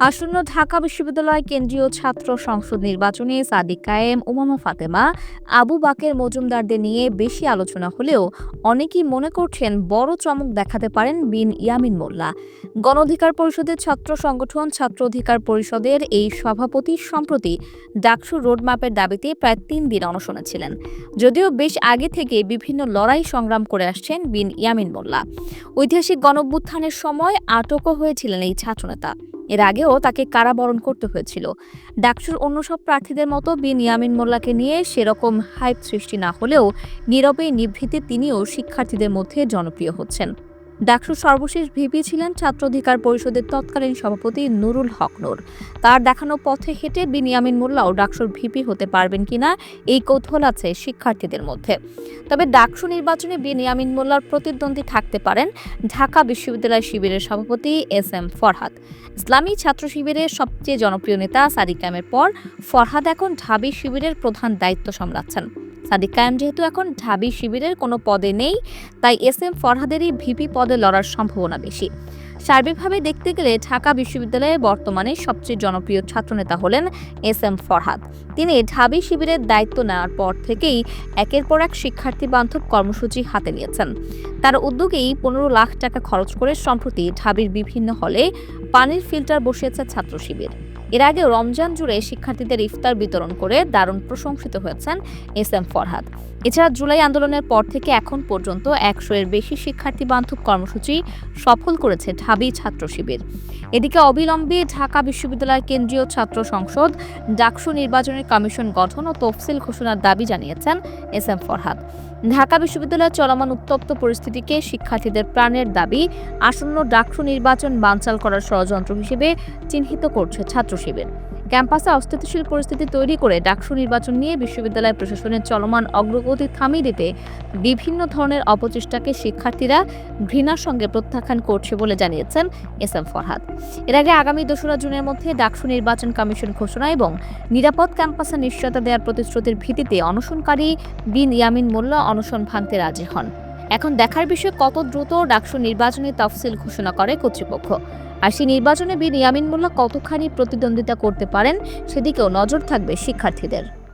আসন্ন ঢাকা বিশ্ববিদ্যালয় কেন্দ্রীয় ছাত্র সংসদ নির্বাচনে সাদিক কায়েম, উমামা ফাতেমা, আবু বাকের মজুমদারদের নিয়ে বেশি আলোচনা হলেও অনেকেই মনে করছেন বড় চমক দেখাতে পারেন বিন ইয়ামিন মোল্লা। গণ অধিকার পরিষদের ছাত্র সংগঠন ছাত্র অধিকার পরিষদের এই সভাপতি সম্প্রতি ডাকসু রোডম্যাপের দাবিতে প্রায় তিন দিন অনশনে ছিলেন। যদিও বেশ আগে থেকে বিভিন্ন লড়াই সংগ্রাম করে আসছেন বিন ইয়ামিন মোল্লা। ঐতিহাসিক গণঅভ্যুত্থানের সময় আটকও হয়েছিলেন এই ছাত্রনেতা। এর আগেও তাকে কারাবরণ করতে হয়েছিল। ডাকসুর অন্য সব প্রার্থীদের মতো বিনিয়ামিন মোল্লাকে নিয়ে সেরকম হাইপ সৃষ্টি না হলেও নীরবে নিভৃতে তিনিও শিক্ষার্থীদের মধ্যে জনপ্রিয় হচ্ছেন। ডাকসুর সর্বশেষ ভিপি ছিলেন ছাত্র অধিকার পরিষদের তৎকালীন সভাপতি নুরুল হক নূর। তার দেখানো পথে হেঁটে বিনিয়ামিন মোল্লাও ডাকসুর ভিপি হতে পারবেন কিনা, এই কৌতূহল আছে শিক্ষার্থীদের মধ্যে। তবে ডাকসু নির্বাচনে বিনিয়ামিন মোল্লার প্রতিদ্বন্দ্বী থাকতে পারেন ঢাকা বিশ্ববিদ্যালয় শিবিরের সভাপতি এস এম ফরহাদ। ইসলামী ছাত্র শিবিরের সবচেয়ে জনপ্রিয় নেতা সাদিক কায়েমের পর ফরহাদ এখন ঢাবি শিবিরের প্রধান দায়িত্ব সামলাচ্ছেন। সাদিক কায়েম যেহেতু এখন ঢাবি শিবিরের কোনো পদে নেই, তাই এস এম ফরহাদেরই ভিপি পদে লড়ার সম্ভাবনা বেশি। সার্বিকভাবে দেখতে গেলে ঢাকা বিশ্ববিদ্যালয়ে বর্তমানে সবচেয়ে জনপ্রিয় ছাত্রনেতা হলেন এস এম ফরহাদ। তিনি ঢাবি শিবিরের দায়িত্ব নেওয়ার পর থেকেই একের পর এক শিক্ষার্থী বান্ধব কর্মসূচি হাতে নিয়েছেন। তার উদ্যোগেই পনেরো লাখ টাকা খরচ করে সম্প্রতি ঢাবির বিভিন্ন হলে পানির ফিল্টার বসিয়েছে ছাত্র শিবির। এর আগে রমজান জুড়ে শিক্ষার্থীদের ইফতার বিতরণ করে দারুণ প্রশংসিত হয়েছেন এস এম ফরহাদ। এছাড়া জুলাই আন্দোলনের পর থেকে এখন পর্যন্ত একশো এর বেশি শিক্ষার্থী বান্ধব কর্মসূচি সফল করেছে ঢাবি ছাত্র শিবির। এদিকে অবিলম্বে ঢাকা বিশ্ববিদ্যালয় কেন্দ্রীয় ছাত্র সংসদ, ডাকসু নির্বাচনের কমিশন গঠন ও তফসিল ঘোষণার দাবি জানিয়েছেন এস এম ফরহাদ। ঢাকা বিশ্ববিদ্যালয়ের চলমান উত্তপ্ত পরিস্থিতিকে শিক্ষার্থীদের প্রাণের দাবি, আসন্ন ডাকসু নির্বাচন বানচাল করার ষড়যন্ত্র হিসেবে চিহ্নিত করছে ছাত্র শিবির। ক্যাম্পাসে অস্থিতিশীল পরিস্থিতি তৈরি করে ডাকসু নির্বাচন নিয়ে বিশ্ববিদ্যালয় প্রশাসনের চলমান অগ্রগতি থামিয়ে দিতে বিভিন্ন ধরনের অপচেষ্টাকে শিক্ষার্থীরা ঘৃণার সঙ্গে প্রত্যাখ্যান করছে বলে জানিয়েছেন এস এম ফরহাদ। এর আগে আগামী দোসরা জুনের মধ্যে ডাকসু নির্বাচন কমিশন ঘোষণা এবং নিরাপদ ক্যাম্পাসে নিশ্চয়তা দেওয়ার প্রতিশ্রুতির ভিত্তিতে অনশনকারী বিন ইয়ামিন মোল্লা অনশন ভাঙতে রাজি হন। এখন দেখার বিষয়ে কত দ্রুত ডাকসু নির্বাচনী তফসিল ঘোষণা করে কর্তৃপক্ষ। আর সেই নির্বাচনে বিনিয়ামিন মোল্লা কতখানি প্রতিদ্বন্দ্বিতা করতে পারেন, সেদিকেও নজর থাকবে শিক্ষার্থীদের।